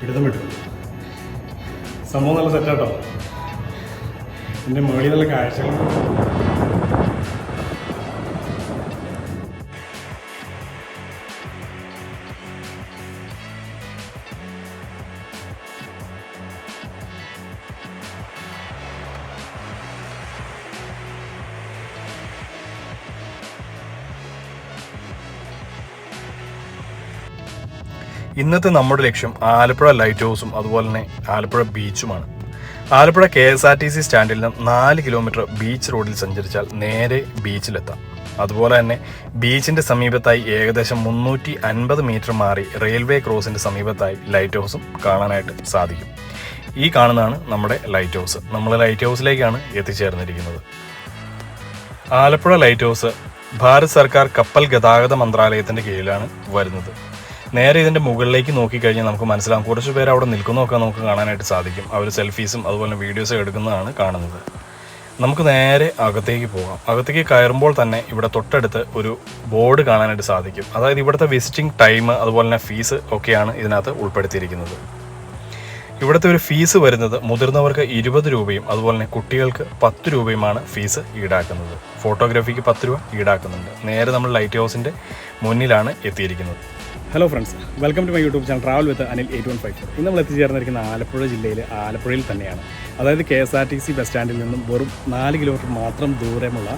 പിടുത്തം വിട്ടു. സംഭവം നല്ല സെറ്റാട്ടോ എന്റെ മുകളിൽ നല്ല കാഴ്ചകൾ. ഇന്നത്തെ നമ്മുടെ ലക്ഷ്യം ആലപ്പുഴ ലൈറ്റ് ഹൗസും അതുപോലെ തന്നെ Alappuzha ബീച്ചുമാണ് Alappuzha K S R T C സ്റ്റാൻഡിൽ നിന്ന് നാല് കിലോമീറ്റർ ബീച്ച് റോഡിൽ സഞ്ചരിച്ചാൽ നേരെ ബീച്ചിലെത്താം അതുപോലെ തന്നെ ബീച്ചിന്റെ സമീപത്തായി ഏകദേശം മുന്നൂറ്റി അൻപത് മീറ്റർ മാറി റെയിൽവേ ക്രോസിന്റെ സമീപത്തായി ലൈറ്റ് ഹൗസും കാണാനായിട്ട് സാധിക്കും. ഈ കാണുന്നതാണ് നമ്മുടെ ലൈറ്റ് ഹൗസ് നമ്മൾ ലൈറ്റ് ഹൗസിലേക്കാണ് എത്തിച്ചേർന്നിരിക്കുന്നത്. ആലപ്പുഴ ലൈറ്റ് ഹൗസ് ഭാരത് സർക്കാർ കപ്പൽ ഗതാഗത മന്ത്രാലയത്തിന്റെ കീഴിലാണ് വരുന്നത്. നേരെ ഇതിന്റെ മുകളിലേക്ക് നോക്കിക്കഴിഞ്ഞാൽ നമുക്ക് മനസ്സിലാകും കുറച്ച് പേര് അവിടെ നിൽക്കുന്നതൊക്കെ നമുക്ക് കാണാനായിട്ട് സാധിക്കും. അവർ സെൽഫീസും അതുപോലെ വീഡിയോസും എടുക്കുന്നതാണ് കാണുന്നത്. നമുക്ക് നേരെ അകത്തേക്ക് പോകാം. അകത്തേക്ക് കയറുമ്പോൾ തന്നെ ഇവിടെ തൊട്ടടുത്ത് ഒരു ബോർഡ് കാണാനായിട്ട് സാധിക്കും. അതായത് ഇവിടുത്തെ വിസിറ്റിംഗ് ടൈം അതുപോലെ തന്നെ ഫീസ് ഒക്കെയാണ് ഇതിനകത്ത് ഉൾപ്പെടുത്തിയിരിക്കുന്നത്. ഇവിടുത്തെ ഒരു ഫീസ് വരുന്നത് മുതിർന്നവർക്ക് ഇരുപത് രൂപയും അതുപോലെ തന്നെ കുട്ടികൾക്ക് പത്ത് രൂപയുമാണ് ഫീസ് ഈടാക്കുന്നത്. ഫോട്ടോഗ്രാഫിക്ക് പത്ത് രൂപ ഈടാക്കുന്നുണ്ട്. നേരെ നമ്മൾ ലൈറ്റ് ഹൗസിന്റെ മുന്നിലാണ് എത്തിയിരിക്കുന്നത്. Hello friends welcome to my YouTube channel travel with Anil eight one five ഇന്ന് നമ്മൾ എത്തിച്ചേർന്നിരിക്കുന്ന ആലപ്പുഴ ജില്ലയിൽ ആലപ്പുഴയിൽ തന്നെയാണ്. അതായത് K S R T C bus സ്റ്റാൻഡിൽ നിന്നും വെറും നാല് കിലോമീറ്റർ മാത്രം ദൂരമുള്ള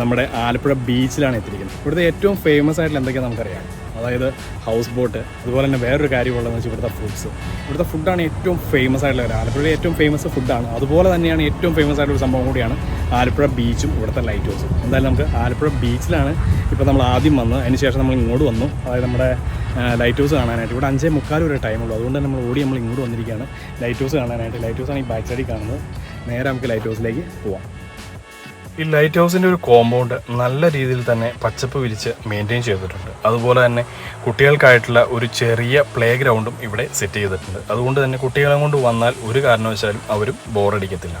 നമ്മുടെ ആലപ്പുഴ ബീച്ചിലാണ് എത്തിയിരിക്കുന്നത്. ഇവിടുത്തെ ഏറ്റവും ഫേമസ് ആയിട്ടുള്ള എന്തൊക്കെയാണ് നമുക്കറിയാം. അതായത് ഹൗസ് ബോട്ട് അതുപോലെ തന്നെ വേറൊരു കാര്യമുള്ളതെന്ന് വെച്ചാൽ ഇവിടുത്തെ ഫുഡ്സ് ഇവിടുത്തെ ഫുഡാണ് ഏറ്റവും ഫേമസ് ആയിട്ടുള്ള കാര്യം. ആലപ്പുഴയിലെ ഏറ്റവും ഫേമസ് ഫുഡാണ് അതുപോലെ തന്നെയാണ് ഏറ്റവും ഫേമസ് ആയിട്ടുള്ള ഒരു സംഭവം കൂടിയാണ് ആലപ്പുഴ ബീച്ചും ഇവിടുത്തെ ലൈറ്റ് ഹൗസും എന്തായാലും നമുക്ക് ആലപ്പുഴ ബീച്ചിലാണ് ഇപ്പോൾ നമ്മൾ ആദ്യം വന്ന് അതിന് ശേഷം നമ്മൾ ഇങ്ങോട്ട് വന്നു. അതായത് നമ്മുടെ ലൈറ്റ് ഹൗസ് കാണാനായിട്ട്. ഇവിടെ അഞ്ചേ മുക്കാൽ വരെ ടൈമുള്ളൂ അതുകൊണ്ട് നമ്മൾ ഓടി നമ്മൾ ഇങ്ങോട്ട് വന്നിരിക്കുകയാണ്. ലൈറ്റ് ഹൗസ് കാണാനായിട്ട്. ലൈറ്റ് ഹൗസ് ആണ് ഈ ബാക്ക് സൈഡിൽ കാണുന്നത്. നേരെ നമുക്ക് ലൈറ്റ് ഹൗസിലേക്ക് പോവാം. ഈ ലൈറ്റ് ഹൗസിന്റെ ഒരു കോമ്പൗണ്ട് നല്ല രീതിയിൽ തന്നെ പച്ചപ്പ് വിരിച്ച് മെയിന്റെയിൻ ചെയ്തിട്ടുണ്ട്. അതുപോലെ തന്നെ കുട്ടികൾക്കായിട്ടുള്ള ഒരു ചെറിയ പ്ലേ ഗ്രൗണ്ടും ഇവിടെ സെറ്റ് ചെയ്തിട്ടുണ്ട്. അതുകൊണ്ട് തന്നെ കുട്ടികളെ കൊണ്ട് വന്നാൽ ഒരു കാരണവശാലും അവരും ബോറടിക്കത്തില്ല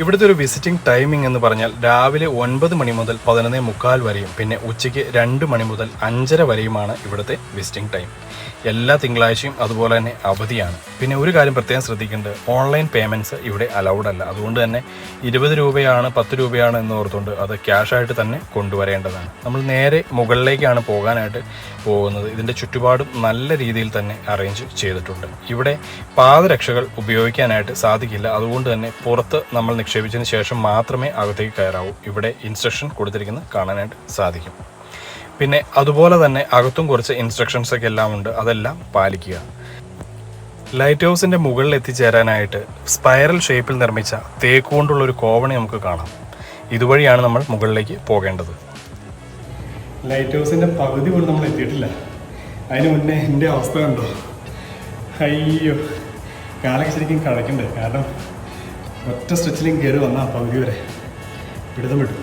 ഇവിടുത്തെ ഒരു വിസിറ്റിംഗ് ടൈമിംഗ് എന്ന് പറഞ്ഞാൽ രാവിലെ ഒൻപത് മണി മുതൽ പതിനൊന്നേ മുക്കാൽ വരെയും പിന്നെ ഉച്ചയ്ക്ക് രണ്ട് മണി മുതൽ അഞ്ചര വരെയുമാണ് ഇവിടുത്തെ വിസിറ്റിംഗ് ടൈം എല്ലാ തിങ്കളാഴ്ചയും അതുപോലെ തന്നെ അവധിയാണ്. പിന്നെ ഒരു കാര്യം പ്രത്യേകം ശ്രദ്ധിക്കേണ്ടത് ഓൺലൈൻ പേയ്മെന്റ്സ് ഇവിടെ അലൗഡ് അല്ല. അതുകൊണ്ട് തന്നെ ഇരുപത് രൂപയാണ് പത്ത് രൂപയാണ് എന്ന് ഓർത്തുകൊണ്ട് അത് ക്യാഷായിട്ട് തന്നെ കൊണ്ടുവരേണ്ടതാണ്. നമ്മൾ നേരെ മുകളിലേക്കാണ് പോകാനായിട്ട് പോകുന്നത്. ഇതിന്റെ ചുറ്റുപാടും നല്ല രീതിയിൽ തന്നെ അറേഞ്ച് ചെയ്തിട്ടുണ്ട്. ഇവിടെ പാദരക്ഷകൾ ഉപയോഗിക്കാനായിട്ട് സാധിക്കില്ല. അതുകൊണ്ട് തന്നെ പുറത്ത് നമ്മൾ നിക്ഷേപിച്ചതിന് ശേഷം മാത്രമേ അകത്തേക്ക് കയറാവൂ. ഇവിടെ ഇൻസ്ട്രക്ഷൻ കൊടുത്തിരിക്കുന്നത് കാണാനായിട്ട് സാധിക്കും. പിന്നെ അതുപോലെ തന്നെ അകത്തും കുറച്ച് ഇൻസ്ട്രക്ഷൻസ് ഒക്കെ എല്ലാം ഉണ്ട്. അതെല്ലാം പാലിക്കുക. ലൈറ്റ് ഹൗസിന്റെ മുകളിൽ എത്തിച്ചേരാനായിട്ട് സ്പൈറൽ ഷേപ്പിൽ നിർമ്മിച്ച തേക്ക് കൊണ്ടുള്ള ഒരു കോവണി നമുക്ക് കാണാം. ഇതുവഴിയാണ് നമ്മൾ മുകളിലേക്ക് പോകേണ്ടത്. ലൈറ്റ് ഹൗസിന്റെ പകുതി പോലും നമ്മൾ എത്തിയിട്ടില്ല. അതിന് മുന്നേ എന്റെ അവസ്ഥ കണ്ടോ? അയ്യോ. കാലൊക്കെ ശരിക്കും കഴക്കണ്ടേ കാരണം ഒറ്റ സ്ട്രെച്ചിലും കയറി വന്ന ആ പകുതി വരെ പിടുത്തം വിട്ടു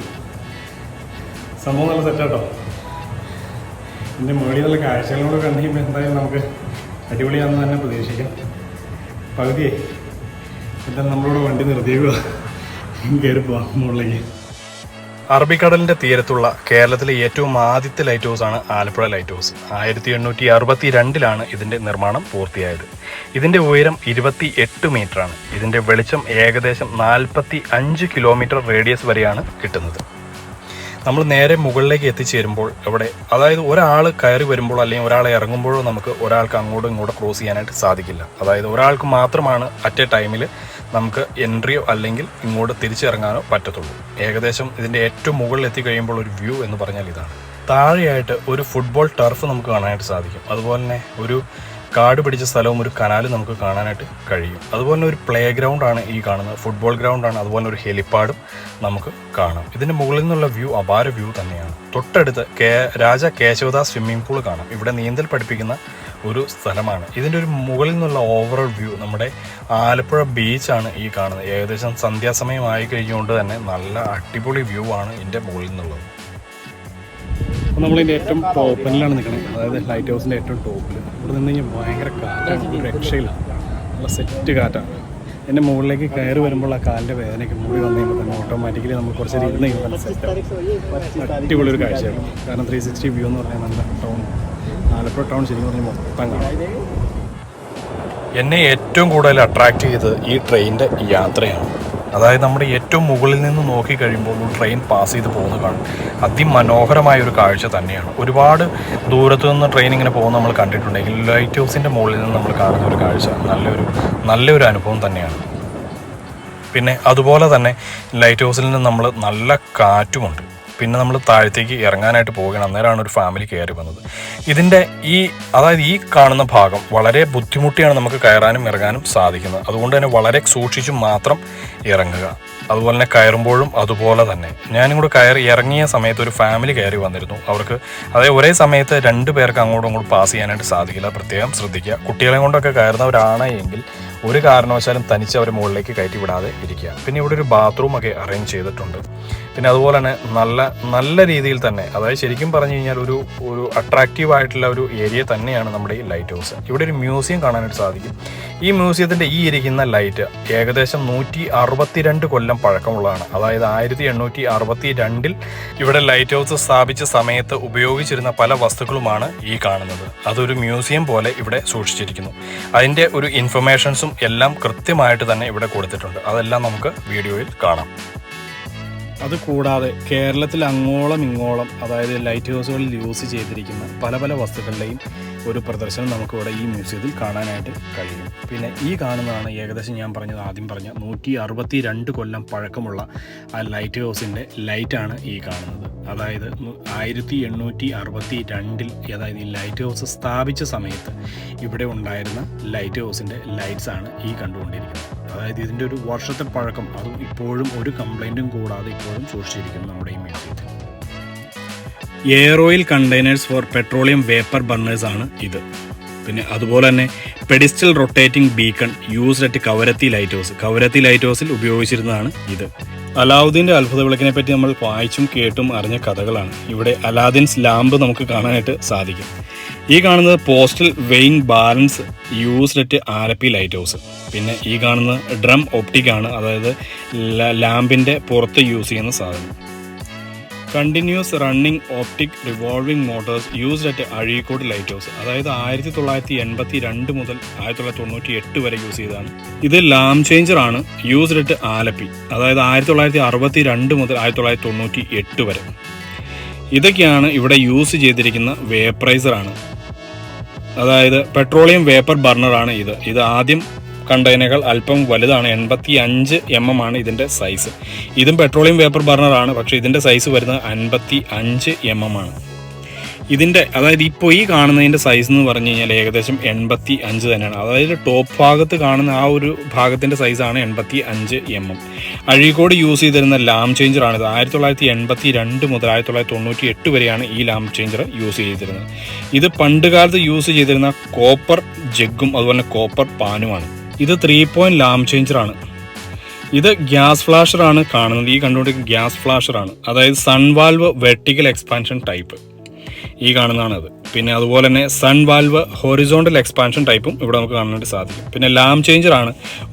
സംഭവം നല്ല സെറ്റാട്ടോ എന്റെ മുകളിൽ നല്ല കാഴ്ചകളോട് കണ്ടു കഴിയുമ്പോൾ എന്തായാലും നമുക്ക് അടിപൊളിയാണെന്ന് തന്നെ പ്രതീക്ഷിക്കാം. പകുതിയെ എല്ലാം നമ്മളോട് വണ്ടി നിർത്തിയേക്കുക കയറി പോവാം മുകളിലേക്ക്. അറബിക്കടലിന്റെ തീരത്തുള്ള കേരളത്തിലെ ഏറ്റവും ആദ്യത്തെ ലൈറ്റ് ഹൗസ് ആണ് ആലപ്പുഴ ലൈറ്റ് ഹൗസ് ആയിരത്തി എണ്ണൂറ്റി അറുപത്തി രണ്ടിലാണ് ഇതിന്റെ നിർമ്മാണം പൂർത്തിയായത്. ഇതിന്റെ ഉയരം ഇരുപത്തി എട്ട് മീറ്ററാണ് ഇതിന്റെ വെളിച്ചം ഏകദേശം നാൽപ്പത്തി അഞ്ച് കിലോമീറ്റർ റേഡിയസ് വരെയാണ് കിട്ടുന്നത്. നമ്മൾ നേരെ മുകളിലേക്ക് എത്തിച്ചേരുമ്പോൾ ഇവിടെ അതായത് ഒരാൾ കയറി വരുമ്പോൾ അല്ലെങ്കിൽ ഒരാൾ ഇറങ്ങുമ്പോഴോ നമുക്ക് ഒരാൾക്ക് അങ്ങോട്ടും ഇങ്ങോട്ടും ക്രോസ് ചെയ്യാനായിട്ട് സാധിക്കില്ല. അതായത് ഒരാൾക്ക് മാത്രമാണ് അറ്റ് എ ടൈമിൽ നമുക്ക് എൻട്രിയോ അല്ലെങ്കിൽ ഇങ്ങോട്ട് തിരിച്ചിറങ്ങാനോ പറ്റത്തുള്ളൂ. ഏകദേശം ഇതിന്റെ ഏറ്റവും മുകളിൽ എത്തിക്കഴിയുമ്പോൾ ഒരു വ്യൂ എന്ന് പറഞ്ഞാൽ ഇതാണ്. താഴെയായിട്ട് ഒരു ഫുട്ബോൾ ടർഫ് നമുക്ക് കാണാനായിട്ട് സാധിക്കും. അതുപോലെ തന്നെ ഒരു കാട് പിടിച്ച സ്ഥലവും ഒരു കനാലും നമുക്ക് കാണാനായിട്ട് കഴിയും. അതുപോലെ തന്നെ ഒരു പ്ലേ ഗ്രൗണ്ടാണ് ഈ കാണുന്നത്. ഫുട്ബോൾ ഗ്രൗണ്ടാണ് അതുപോലെ ഒരു ഹെലിപ്പാഡും നമുക്ക് കാണാം. ഇതിന്റെ മുകളിൽ നിന്നുള്ള വ്യൂ അപാര വ്യൂ തന്നെയാണ്. തൊട്ടടുത്ത് കേ രാജ കേശവദാസ് സ്വിമ്മിംഗ് പൂൾ കാണാം. ഇവിടെ നീന്തൽ പഠിപ്പിക്കുന്ന ഒരു സ്ഥലമാണ്. ഇതിന്റെ ഒരു മുകളിൽ നിന്നുള്ള ഓവറോൾ വ്യൂ നമ്മുടെ ആലപ്പുഴ ബീച്ചാണ് ഈ കാണുന്നത്. ഏകദേശം സന്ധ്യാസമയം ആയി കഴിഞ്ഞുകൊണ്ട് തന്നെ നല്ല അടിപൊളി വ്യൂ ആണ് ഇതിന്റെ മുകളിൽ നിന്നുള്ളത്. നമ്മളിതിന്റെ ഏറ്റവും ടോപ്പിലാണ് നിൽക്കുന്നത്. അതായത് ലൈറ്റ് ഹൗസിന്റെ ഏറ്റവും ടോപ്പിൽ ഇവിടെ നിന്ന് കഴിഞ്ഞാൽ ഭയങ്കര കാറ്റാണ്. രക്ഷയില്ല. നല്ല സെറ്റ് കാറ്റാണ്. എന്റെ മുകളിലേക്ക് കയറി വരുമ്പോൾ ആ കാലിന്റെ വേദനയ്ക്ക് മുടി വന്നു കഴിയുമ്പോൾ തന്നെ ഓട്ടോമാറ്റിക്കലി നമുക്ക് കുറച്ച് ഇരുന്ന് കഴിയുമ്പോൾ സെറ്റ് അടിപൊളി ഒരു കാഴ്ചയാണ്. കാരണം ത്രീ സിക്സ്റ്റി വ്യൂ എന്ന് പറഞ്ഞാൽ നല്ല ടൗൺ ആലപ്പുഴ ടൗൺ ശരിക്കും പറഞ്ഞാൽ മൊത്തം കാണാം. എന്നെ ഏറ്റവും കൂടുതൽ അട്രാക്റ്റ് ചെയ്തത് ഈ ട്രെയിനിന്റെ യാത്രയാണ്. അതായത് നമ്മുടെ ഏറ്റവും മുകളിൽ നിന്ന് നോക്കി കഴിയുമ്പോൾ ട്രെയിൻ പാസ് ചെയ്ത് പോകുന്ന കാണും. അതിമനോഹരമായ ഒരു കാഴ്ച തന്നെയാണ്. ഒരുപാട് ദൂരത്തു നിന്ന് ട്രെയിൻ ഇങ്ങനെ പോകുന്ന നമ്മൾ കണ്ടിട്ടുണ്ടെങ്കിൽ ലൈറ്റ് ഹൗസിന്റെ മുകളിൽ നിന്ന് നമ്മൾ കാണുന്ന ഒരു കാഴ്ച. നല്ലൊരു നല്ലൊരു അനുഭവം തന്നെയാണ്. പിന്നെ അതുപോലെ തന്നെ ലൈറ്റ് ഹൗസിൽ നിന്ന് നമ്മൾ നല്ല കാറ്റുമുണ്ട്. പിന്നെ നമ്മൾ താഴത്തേക്ക് ഇറങ്ങാനായിട്ട് പോവുകയാണ്. അന്നേരമാണ് ഒരു ഫാമിലി കയറി വന്നത്. ഇതിന്റെ ഈ അതായത് ഈ കാണുന്ന ഭാഗം വളരെ ബുദ്ധിമുട്ടിയാണ് നമുക്ക് കയറാനും ഇറങ്ങാനും സാധിക്കുന്നത്. അതുകൊണ്ട് തന്നെ വളരെ സൂക്ഷിച്ചും മാത്രം ഇറങ്ങുക. അതുപോലെ തന്നെ കയറുമ്പോഴും അതുപോലെ തന്നെ. ഞാനും കൂടെ കയറി ഇറങ്ങിയ സമയത്ത് ഒരു ഫാമിലി കയറി വന്നിരുന്നു. അവർക്ക് അതായത് ഒരേ സമയത്ത് രണ്ട് പേർക്ക് അങ്ങോട്ടും ഇങ്ങോട്ടും പാസ് ചെയ്യാനായിട്ട് സാധിക്കില്ല. പ്രത്യേകം ശ്രദ്ധിക്കുക. കുട്ടികളെ കൊണ്ടൊക്കെ കയറുന്നവരാണ് എങ്കിൽ ഒരു കാരണവശാലും തനിച്ച് അവരെ മുകളിലേക്ക് കയറ്റി വിടാതെ ഇരിക്കുക. പിന്നെ ഇവിടെ ഒരു ബാത്റൂം ഒക്കെ അറേഞ്ച് ചെയ്തിട്ടുണ്ട്. പിന്നെ അതുപോലെ തന്നെ നല്ല നല്ല രീതിയിൽ തന്നെ അതായത് ശരിക്കും പറഞ്ഞു കഴിഞ്ഞാൽ ഒരു ഒരു അട്രാക്റ്റീവ് ആയിട്ടുള്ള ഒരു ഏരിയ തന്നെയാണ് നമ്മുടെ ഈ ലൈറ്റ് ഹൗസ് ഇവിടെ ഒരു മ്യൂസിയം കാണാനായിട്ട് സാധിക്കും. ഈ മ്യൂസിയത്തിന്റെ ഈ ഇരിക്കുന്ന ലൈറ്റ് ഏകദേശം നൂറ്റി അറുപത്തിരണ്ട് കൊല്ലം പഴക്കമുള്ളതാണ്. അതായത് ആയിരത്തി എണ്ണൂറ്റി അറുപത്തി രണ്ടിൽ ഇവിടെ ലൈറ്റ് ഹൗസ് സ്ഥാപിച്ച സമയത്ത് ഉപയോഗിച്ചിരുന്ന പല വസ്തുക്കളുമാണ് ഈ കാണുന്നത്. അതൊരു മ്യൂസിയം പോലെ ഇവിടെ സൂക്ഷിച്ചിരിക്കുന്നു. അതിന്റെ ഒരു ഇൻഫർമേഷൻസും എല്ലാം കൃത്യമായിട്ട് തന്നെ ഇവിടെ കൊടുത്തിട്ടുണ്ട്. അതെല്ലാം നമുക്ക് വീഡിയോയിൽ കാണാം. അത് കൂടാതെ കേരളത്തിൽ അങ്ങോളം ഇങ്ങോളം അതായത് ലൈറ്റ് ഹൗസുകളിൽ യൂസ് ചെയ്തിരിക്കുന്ന പല പല വസ്തുക്കളുടെയും ഒരു പ്രദർശനം നമുക്കിവിടെ ഈ മ്യൂസിയത്തിൽ കാണാനായിട്ട് കഴിയും. പിന്നെ ഈ കാണുന്നതാണ് ഏകദേശം ഞാൻ പറഞ്ഞത് ആദ്യം പറഞ്ഞ നൂറ്റി അറുപത്തി രണ്ട് കൊല്ലം പഴക്കമുള്ള ആ ലൈറ്റ് ഹൗസിന്റെ ലൈറ്റാണ് ഈ കാണുന്നത്. അതായത് ആയിരത്തി എണ്ണൂറ്റി അറുപത്തി രണ്ടിൽ അതായത് ഈ ലൈറ്റ് ഹൗസ് സ്ഥാപിച്ച സമയത്ത് ഇവിടെ ഉണ്ടായിരുന്ന ലൈറ്റ് ഹൗസിന്റെ ലൈറ്റ്സാണ് ഈ കണ്ടുകൊണ്ടിരിക്കുന്നത്. അതായത് ഇതിന്റെ ഒരു വർഷത്തെ പഴക്കം. അതും ഇപ്പോഴും ഒരു കംപ്ലൈന്റും കൂടാതെ ഇപ്പോഴും സൂക്ഷിച്ചിരിക്കുന്നു നമ്മുടെ ഈ മ്യൂസിയത്തിൽ air oil containers for petroleum vapour burners ആണ് ഇത്. പിന്നെ അതുപോലെ തന്നെ pedestal rotating beacon used at Kavaratti lighthouse Kavaratti light ഹൗസിൽ ഉപയോഗിച്ചിരുന്നതാണ് ഇത്. അലാവുദ്ദീന്റെ അത്ഭുത വിളക്കിനെ പറ്റി നമ്മൾ വായിച്ചും കേട്ടും അറിഞ്ഞ കഥകളാണ്. ഇവിടെ അലാദിൻസ് ലാമ്പ് നമുക്ക് കാണാനായിട്ട് സാധിക്കും. ഈ കാണുന്നത് postal vane balance used at Alleppey lighthouse. പിന്നെ ഈ കാണുന്ന ഡ്രം ഒപ്റ്റിക് ആണ് അതായത് ലാമ്പിന്റെ പുറത്ത് യൂസ് ചെയ്യുന്ന സാധനം. Continuous running optic revolving motors used at Azhikode lighthouse. അതായത് ആയിരത്തി തൊള്ളായിരത്തി എൺപത്തി രണ്ട് മുതൽ ആയിരത്തി തൊള്ളായിരത്തി തൊണ്ണൂറ്റി എട്ട് വരെ യൂസ് ചെയ്തതാണ്. ഇത് ലാം ചേഞ്ചർ ആണ് യൂസ്ഡ് അറ്റ് ആലപ്പി അതായത് ആയിരത്തി തൊള്ളായിരത്തി അറുപത്തി രണ്ട് മുതൽ ആയിരത്തി തൊള്ളായിരത്തി തൊണ്ണൂറ്റി എട്ട് വരെ. ഇതൊക്കെയാണ് ഇവിടെ യൂസ് ചെയ്തിരിക്കുന്ന വേപ്രൈസർ ആണ്. അതായത് പെട്രോളിയം വേപ്പർ ബർണറാണ് ഇത്. ഇത് ആദ്യം കണ്ടെയ്നറുകൾ അല്പം വലുതാണ് എൺപത്തി അഞ്ച് എം എം ആണ് ഇതിന്റെ സൈസ് ഇതും പെട്രോളിയം വേപ്പർ ബർണറാണ് പക്ഷേ ഇതിന്റെ സൈസ് വരുന്നത് അൻപത്തി അഞ്ച് എം എം ആണ്. ഇതിന്റെ അതായത് ഇപ്പോൾ ഈ കാണുന്നതിന്റെ സൈസ് എന്ന് പറഞ്ഞു കഴിഞ്ഞാൽ ഏകദേശം എൺപത്തി അഞ്ച് തന്നെയാണ്. അതായത് ടോപ്പ് ഭാഗത്ത് കാണുന്ന ആ ഒരു ഭാഗത്തിന്റെ സൈസാണ് എൺപത്തി അഞ്ച് എം എം അഴീക്കോട് യൂസ് ചെയ്തിരുന്ന ലാം ചേഞ്ചറാണ് ഇത് ആയിരത്തി തൊള്ളായിരത്തി എൺപത്തി രണ്ട് മുതൽ ആയിരത്തി തൊള്ളായിരത്തി തൊണ്ണൂറ്റി എട്ട് വരെയാണ് ഈ ലാം ചേഞ്ചർ യൂസ് ചെയ്തിരുന്നത്. ഇത് പണ്ട് കാലത്ത് യൂസ് ചെയ്തിരുന്ന കോപ്പർ ജഗ്ഗും അതുപോലെ കോപ്പർ പാനുമാണ് ഇത് ത്രീ പോയിന്റ് ലാം ചേഞ്ചറാണ് ഇത് ഗ്യാസ് ഫ്ലാഷറാണ് കാണുന്നത്. ഈ കണ്ടുകൊണ്ടിരിക്കുന്ന ഗ്യാസ് ഫ്ലാഷറാണ് അതായത് സൺവാൽവ് വെർട്ടിക്കൽ എക്സ്പാൻഷൻ ടൈപ്പ് ഈ കാണുന്നതാണ് അത്. പിന്നെ അതുപോലെ തന്നെ സൺ വാൽവ് ഹൊറിസോണ്ടൽ എക്സ്പാൻഷൻ ടൈപ്പും ഇവിടെ നമുക്ക് കാണാനായിട്ട് സാധിക്കും. പിന്നെ ലാം ചേഞ്ചർ ആണ്.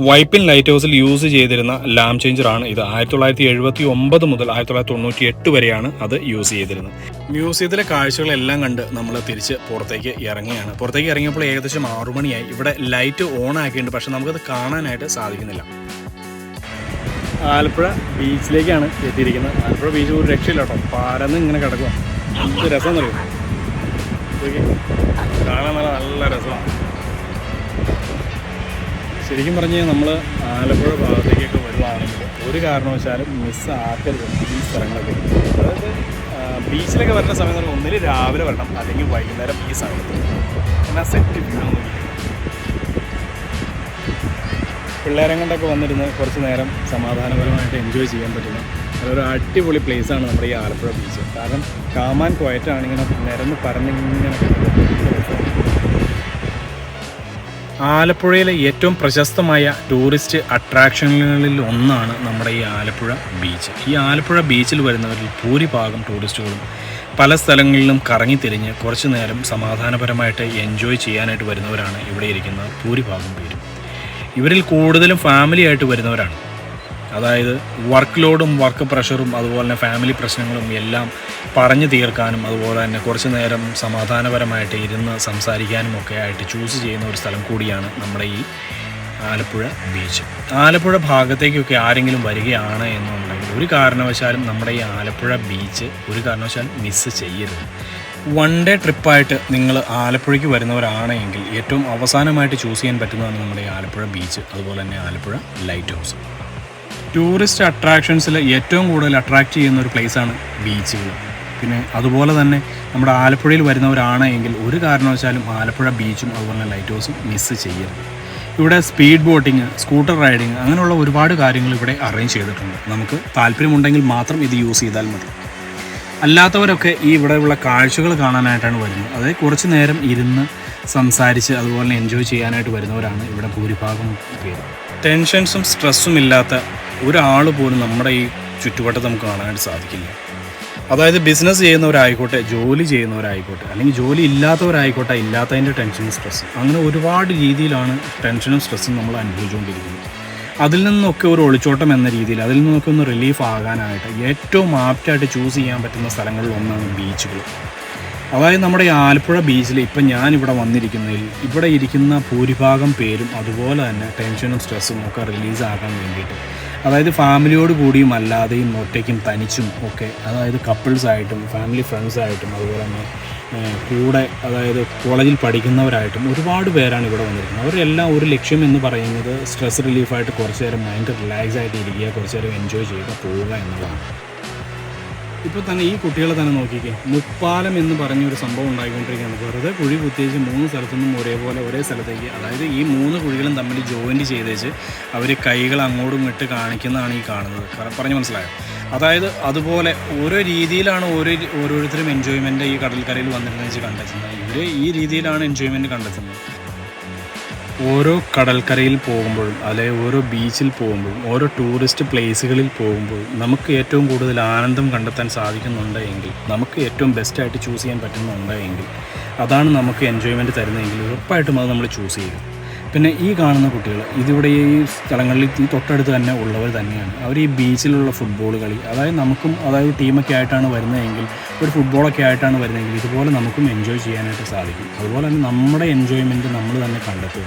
വൈപ്പിൻ ലൈറ്റ് ഹൗസിൽ യൂസ് ചെയ്തിരുന്ന ലാം ചേഞ്ചർ ആണ് ഇത്. ആയിരത്തി തൊള്ളായിരത്തി എഴുപത്തി ഒമ്പത് മുതൽ ആയിരത്തി തൊള്ളായിരത്തി തൊണ്ണൂറ്റി എട്ട് വരെയാണ് അത് യൂസ് ചെയ്തിരുന്നത്. മ്യൂസിയത്തിലെ കാഴ്ചകളെല്ലാം കണ്ട് നമ്മൾ തിരിച്ച് പുറത്തേക്ക് ഇറങ്ങിയാണ് പുറത്തേക്ക് ഇറങ്ങിയപ്പോൾ ഏകദേശം ആറു മണിയായി. ഇവിടെ ലൈറ്റ് ഓൺ ആക്കിയിട്ടുണ്ട്. പക്ഷെ നമുക്കത് കാണാനായിട്ട് സാധിക്കുന്നില്ല. ആലപ്പുഴ ബീച്ചിലേക്കാണ് എത്തിയിരിക്കുന്നത്. ആലപ്പുഴ ബീച്ച് ഒരു രക്ഷയില്ല കേട്ടോ. പരന്ന് ഇങ്ങനെ കിടക്കുക എന്ത് രസം അറിയും കാണാൻ നല്ല നല്ല രസമാണ്. ശരിക്കും പറഞ്ഞു കഴിഞ്ഞാൽ നമ്മൾ ആലപ്പുഴ ഭാഗത്തേക്കൊക്കെ വരുവാണെങ്കിൽ ഒരു കാരണവശാലും മിസ് ആക്കരുത് ഈ സ്ഥലങ്ങളൊക്കെ. അതായത് ബീച്ചിലൊക്കെ വരുന്ന സമയത്ത് ഒന്നിൽ രാവിലെ വരണം അല്ലെങ്കിൽ വൈകുന്നേരം ഈ സമയത്ത്. എന്നാൽ സെറ്റ് വ്യൂ. പിള്ളേരെ കൊണ്ടൊക്കെ വന്നിരുന്ന് കുറച്ച് നേരം സമാധാനപരമായിട്ട് എൻജോയ് ചെയ്യാൻ പറ്റുന്ന. അതൊരു അടിപൊളി ആണ് നമ്മുടെ ഈ ആലപ്പുഴ ബീച്ച് കാരണം കാമാൻ ക്വയറ്റാണ് ഇങ്ങനെ നിരന്ന് പരന്നിങ്ങനെ ആലപ്പുഴയിലെ ഏറ്റവും പ്രശസ്തമായ ടൂറിസ്റ്റ് അട്രാക്ഷനുകളിൽ ഒന്നാണ് നമ്മുടെ ഈ ആലപ്പുഴ ബീച്ച് ഈ ആലപ്പുഴ ബീച്ചിൽ വരുന്നവരിൽ ഭൂരിഭാഗം ടൂറിസ്റ്റുകളും പല സ്ഥലങ്ങളിലും കറങ്ങി കറങ്ങിത്തിരിഞ്ഞ് കുറച്ച് നേരം സമാധാനപരമായിട്ട് എൻജോയ് ചെയ്യാനായിട്ട് വരുന്നവരാണ് ഇവിടെ ഇരിക്കുന്നത് ഭൂരിഭാഗം പേരും. ഇവരിൽ കൂടുതലും ഫാമിലി ആയിട്ട് വരുന്നവരാണ്. അതായത് വർക്ക് ലോഡും വർക്ക് പ്രഷറും അതുപോലെ തന്നെ ഫാമിലി പ്രശ്നങ്ങളും എല്ലാം പറഞ്ഞു തീർക്കാനും അതുപോലെ തന്നെ കുറച്ച് നേരം സമാധാനപരമായിട്ട് ഇരുന്ന് സംസാരിക്കാനും ഒക്കെ ആയിട്ട് ചൂസ് ചെയ്യുന്ന ഒരു സ്ഥലം കൂടിയാണ് നമ്മുടെ ഈ ആലപ്പുഴ ബീച്ച് ആലപ്പുഴ ഭാഗത്തേക്കൊക്കെ ആരെങ്കിലും വരികയാണ് എന്നുണ്ടെങ്കിൽ ഒരു കാരണവശാലും നമ്മുടെ ഈ ആലപ്പുഴ ബീച്ച് ഒരു കാരണവശാലും മിസ്സ് ചെയ്യരുത്. വൺ ഡേ ട്രിപ്പായിട്ട് നിങ്ങൾ ആലപ്പുഴയ്ക്ക് വരുന്നവരാണെങ്കിൽ ഏറ്റവും അവസാനമായിട്ട് ചൂസ് ചെയ്യാൻ പറ്റുന്നതാണ് നമ്മുടെ ആലപ്പുഴ ബീച്ച് അതുപോലെ തന്നെ ആലപ്പുഴ ലൈറ്റ് ഹൗസ് ടൂറിസ്റ്റ് അട്രാക്ഷൻസിൽ ഏറ്റവും കൂടുതൽ അട്രാക്റ്റ് ചെയ്യുന്ന ഒരു പ്ലേസാണ് ബീച്ചുകൾ പിന്നെ അതുപോലെ തന്നെ നമ്മുടെ ആലപ്പുഴയിൽ വരുന്നവരാണെങ്കിൽ ഒരു കാരണവശാലും ആലപ്പുഴ ബീച്ചും അതുപോലെ ലൈറ്റ് ഹൗസും മിസ്സ് ചെയ്യരുത്. ഇവിടെ സ്പീഡ് ബോട്ടിങ് സ്കൂട്ടർ റൈഡിങ് അങ്ങനെയുള്ള ഒരുപാട് കാര്യങ്ങൾ ഇവിടെ അറേഞ്ച് ചെയ്തിട്ടുണ്ട്. നമുക്ക് താല്പര്യമുണ്ടെങ്കിൽ മാത്രം ഇത് യൂസ് ചെയ്താൽ മതി. അല്ലാത്തവരൊക്കെ ഈ ഇവിടെയുള്ള കാഴ്ചകൾ കാണാനായിട്ടാണ് വരുന്നത്. അതായത് കുറച്ച് നേരം ഇരുന്ന് സംസാരിച്ച് അതുപോലെ എൻജോയ് ചെയ്യാനായിട്ട് വരുന്നവരാണ് ഇവിടെ ഭൂരിഭാഗം പേര്. ടെൻഷൻസും സ്ട്രെസ്സും ഇല്ലാത്ത ഒരാൾ പോലും നമ്മുടെ ഈ ചുറ്റുവട്ടത്ത് നമുക്ക് കാണാനായിട്ട് സാധിക്കില്ല. അതായത് ബിസിനസ് ചെയ്യുന്നവരായിക്കോട്ടെ ജോലി ചെയ്യുന്നവരായിക്കോട്ടെ അല്ലെങ്കിൽ ജോലി ഇല്ലാത്തവരായിക്കോട്ടെ ഇല്ലാത്തതിന്റെ ടെൻഷനും സ്ട്രെസ്സും അങ്ങനെ ഒരുപാട് രീതിയിലാണ് ടെൻഷനും സ്ട്രെസ്സും നമ്മൾ അനുഭവിച്ചുകൊണ്ടിരിക്കുന്നത്. അതിൽ നിന്നൊക്കെ ഒരു ഒളിച്ചോട്ടം എന്ന രീതിയിൽ അതിൽ നിന്നൊക്കെ ഒന്ന് റിലീഫ് ആകാനായിട്ട് ഏറ്റവും ആപ്റ്റായിട്ട് ചൂസ് ചെയ്യാൻ പറ്റുന്ന സ്ഥലങ്ങളിൽ ഒന്നാണ് ബീച്ചുകൾ അതായത് നമ്മുടെ ഈ ആലപ്പുഴ ബീച്ചിൽ ഇപ്പം ഞാനിവിടെ വന്നിരിക്കുന്നതിൽ ഇവിടെ ഇരിക്കുന്ന ഭൂരിഭാഗം പേരും അതുപോലെ തന്നെ ടെൻഷനും സ്ട്രെസ്സും ഒക്കെ റിലീസ് ആകാൻ വേണ്ടിയിട്ട്. അതായത് ഫാമിലിയോട് കൂടിയും അല്ലാതെയും ഒറ്റയ്ക്കും തനിച്ചും ഒക്കെ അതായത് കപ്പിൾസായിട്ടും ഫാമിലി ഫ്രണ്ട്സായിട്ടും അതുപോലെ തന്നെ കൂടെ അതായത് കോളേജിൽ പഠിക്കുന്നവരായിട്ടും ഒരുപാട് പേരാണ് ഇവിടെ വന്നിരിക്കുന്നത്. അവരെല്ലാം ഒരു ലക്ഷ്യം എന്ന് പറയുന്നത് സ്ട്രെസ് റിലീഫായിട്ട് കുറച്ച് നേരം മൈൻഡ് റിലാക്സ് ആയിട്ട് ഇരിക്കുക കുറച്ച് നേരം എൻജോയ് ചെയ്യുക പോവുക എന്നുള്ളതാണ്. ഇപ്പോൾ തന്നെ ഈ കുട്ടികളെ തന്നെ നോക്കിക്കേ. മുപ്പാലം എന്ന് പറഞ്ഞൊരു സംഭവം ഉണ്ടായിക്കൊണ്ടിരിക്കുകയാണ്. വെറുതെ കുഴി കുത്തിയേച്ച് മൂന്ന് സ്ഥലത്തുനിന്നും ഒരേപോലെ ഒരേ സ്ഥലത്തേക്ക്. അതായത് ഈ മൂന്ന് കുഴികളും തമ്മിൽ ജോയിന്റ് ചെയ്തേച്ച് അവർ കൈകൾ അങ്ങോട്ടും ഇട്ട് കാണിക്കുന്നതാണ് ഈ കാണുന്നത്. പറഞ്ഞു മനസ്സിലായോ? അതായത് അതുപോലെ ഓരോ രീതിയിലാണ് ഓരോ ഓരോരുത്തരും എൻജോയ്മെന്റ് ഈ കടൽക്കരയിൽ വന്നിരുന്നത് വെച്ച് കണ്ടെത്തുന്നത്. ഇവർ ഈ രീതിയിലാണ് എൻജോയ്മെന്റ് കണ്ടെത്തുന്നത്. ഓരോ കടൽക്കരയിൽ പോകുമ്പോഴും അല്ലെങ്കിൽ ഓരോ ബീച്ചിൽ പോകുമ്പോഴും ഓരോ ടൂറിസ്റ്റ് പ്ലേസുകളിൽ പോകുമ്പോഴും നമുക്ക് ഏറ്റവും കൂടുതൽ ആനന്ദം കണ്ടെത്താൻ സാധിക്കുന്നുണ്ട് എങ്കിൽ നമുക്ക് ഏറ്റവും ബെസ്റ്റായിട്ട് ചൂസ് ചെയ്യാൻ പറ്റുന്നുണ്ട് എങ്കിൽ അതാണ് നമുക്ക് എൻജോയ്മെന്റ് തരുന്നതെങ്കിൽ ഉറപ്പായിട്ടും അത് നമ്മൾ ചൂസ് ചെയ്യുക പിന്നെ ഈ കാണുന്ന കുട്ടികൾ ഇതിവിടെ ഈ സ്ഥലങ്ങളിൽ ഈ തൊട്ടടുത്ത് തന്നെ ഉള്ളവർ തന്നെയാണ്. അവർ ഈ ബീച്ചിലുള്ള ഫുട്ബോൾ കളി അതായത് നമുക്കും അതായത് ടീമൊക്കെ ആയിട്ടാണ് വരുന്നതെങ്കിൽ ഒരു ഫുട്ബോളൊക്കെ ആയിട്ടാണ് വരുന്നതെങ്കിൽ ഇതുപോലെ നമുക്കും എൻജോയ് ചെയ്യാനായിട്ട് സാധിക്കും. അതുപോലെ തന്നെ നമ്മുടെ എൻജോയ്മെന്റ് നമ്മൾ തന്നെ കണ്ടെത്തുക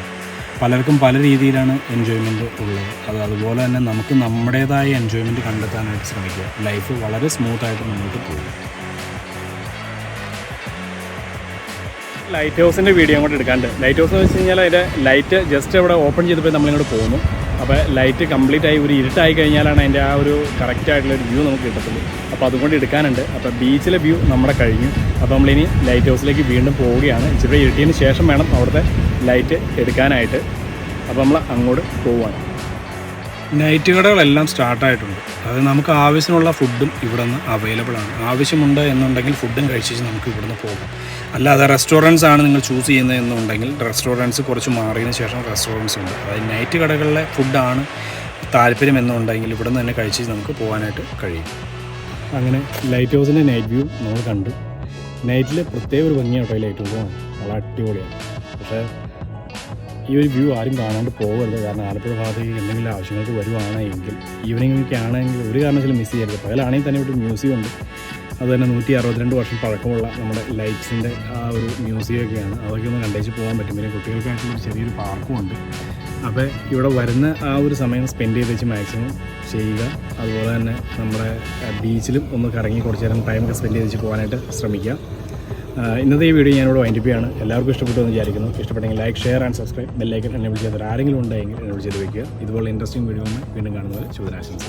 പലർക്കും പല രീതിയിലാണ് എൻജോയ്മെന്റ് ഉള്ളത്. അത് അതുപോലെ തന്നെ നമുക്ക് നമ്മുടേതായ എൻജോയ്മെന്റ് കണ്ടെത്താനായിട്ട് ശ്രമിക്കുക. ലൈഫ് വളരെ സ്മൂത്തായിട്ട് മുന്നോട്ട് പോകും. ലൈറ്റ് ഹൗസിന്റെ വീഡിയോ അങ്ങോട്ട് എടുക്കാണ്ട്. ലൈറ്റ് ഹൗസ് എന്ന് വെച്ച് കഴിഞ്ഞാൽ അതിന്റെ ലൈറ്റ് ജസ്റ്റ് ഇവിടെ ഓപ്പൺ ചെയ്തപ്പോൾ നമ്മളിങ്ങോട്ട് പോകുന്നു. അപ്പോൾ ലൈറ്റ് കംപ്ലീറ്റ് ആയി ഒരു ഇരുട്ടായി കഴിഞ്ഞാലാണ് അതിന്റെ ആ ഒരു കറക്റ്റ് ആയിട്ടുള്ള ഒരു വ്യൂ നമുക്ക് കിട്ടത്തുള്ളൂ. അപ്പോൾ അതുകൊണ്ട് എടുക്കാനുണ്ട്. അപ്പോൾ ബീച്ചിലെ വ്യൂ നമ്മുടെ കഴിഞ്ഞു. അപ്പോൾ നമ്മളിനി ലൈറ്റ് ഹൗസിലേക്ക് വീണ്ടും പോവുകയാണ്. ഇച്ചിരി ഇരുട്ടിയതിന് ശേഷം വേണം അവിടുത്തെ ലൈറ്റ് എടുക്കാനായിട്ട്. അപ്പോൾ നമ്മൾ അങ്ങോട്ട് പോവുകയാണ്. നൈറ്റ് കടകളെല്ലാം സ്റ്റാർട്ടായിട്ടുണ്ട് അത് നമുക്ക് ആവശ്യമുള്ള ഫുഡും ഇവിടെ നിന്ന് അവൈലബിൾ ആണ്. ആവശ്യമുണ്ട് എന്നുണ്ടെങ്കിൽ ഫുഡും കഴിച്ചിട്ട് നമുക്ക് ഇവിടുന്ന് പോകാം. അല്ലാതെ റെസ്റ്റോറന്റ്സ് ആണ് നിങ്ങൾ ചൂസ് ചെയ്യുന്നത് എന്നുണ്ടെങ്കിൽ റെസ്റ്റോറന്റ്സ് കുറച്ച് മാറിയതിന് ശേഷം റെസ്റ്റോറന്റ്സ് ഉണ്ട്. അതായത് നൈറ്റ് കടകളിലെ ഫുഡാണ് താല്പര്യം എന്നുണ്ടെങ്കിൽ ഇവിടെ നിന്ന് തന്നെ കഴിച്ച് നമുക്ക് പോകാനായിട്ട് കഴിയും. അങ്ങനെ ലൈറ്റ് ഹൗസിന്റെ നൈറ്റ് വ്യൂ നമ്മൾ കണ്ടു. നൈറ്റിൽ പ്രത്യേക ഒരു ഭംഗിയാണ് കേട്ടോ ഈ ലൈറ്റ് ഹൗസ് വളരെ അടിപൊളിയാണ്. പക്ഷേ ഈ ഒരു വ്യൂ ആരും കാണാണ്ട് പോകരുത് കാരണം ആലപ്പുഴ ഭാഗത്തേക്ക് എന്തെങ്കിലും ആവശ്യങ്ങൾക്ക് വരുവാണെങ്കിൽ ഈവനിങ് ഒക്കെ ആണെങ്കിൽ ഒരു കാരണത്തിലും മിസ് ചെയ്യരുത്. പകലാണെങ്കിൽ തന്നെ ഇവിടെ മ്യൂസിയം ഉണ്ട്. അതുതന്നെ നൂറ്റി അറുപത്തിരണ്ട് വർഷം പഴക്കമുള്ള നമ്മുടെ ലൈറ്റ്സിന്റെ ആ ഒരു മ്യൂസിയം ഒക്കെയാണ്. അതൊക്കെ ഒന്ന് കണ്ടേച്ച് പോകാൻ പറ്റും. പിന്നെ കുട്ടികൾക്കായിട്ടുള്ള ചെറിയൊരു പാർക്കും ഉണ്ട്. അപ്പോൾ ഇവിടെ വരുന്ന ആ ഒരു സമയം സ്പെൻഡ് ചെയ്ത് വെച്ച് മാക്സിമം ചെയ്യുക. അതുപോലെ തന്നെ നമ്മുടെ ബീച്ചിലും ഒന്ന് കറങ്ങി കുറച്ച് നേരം ടൈമൊക്കെ സ്പെൻഡ് ചെയ്ത് വെച്ച് പോകാനായിട്ട് ശ്രമിക്കുക. ഇന്നത്തെ ഈ വീഡിയോ ഞാനിവിടെ വൈൻഡപ്പ് ചെയ്യാണ്. എല്ലാവർക്കും ഇഷ്ടപ്പെട്ടു എന്ന് വിചാരിക്കുന്നു. ഇഷ്ടപ്പെട്ടെങ്കിൽ ലൈക്ക് ഷെയർ ആൻഡ് സബ്സ്ക്രൈബ് ബെല്ലൈക്കൻ എന്നെ വിളിച്ചത് ആരെങ്കിലും ഉണ്ടെങ്കിൽ എന്നെ വിളിച്ചത് വയ്ക്കുക ഇതുപോലെ ഇൻട്രസ്റ്റിംഗ് വീഡിയോ വീണ്ടും കാണുന്നത് ശുഭനാശംസ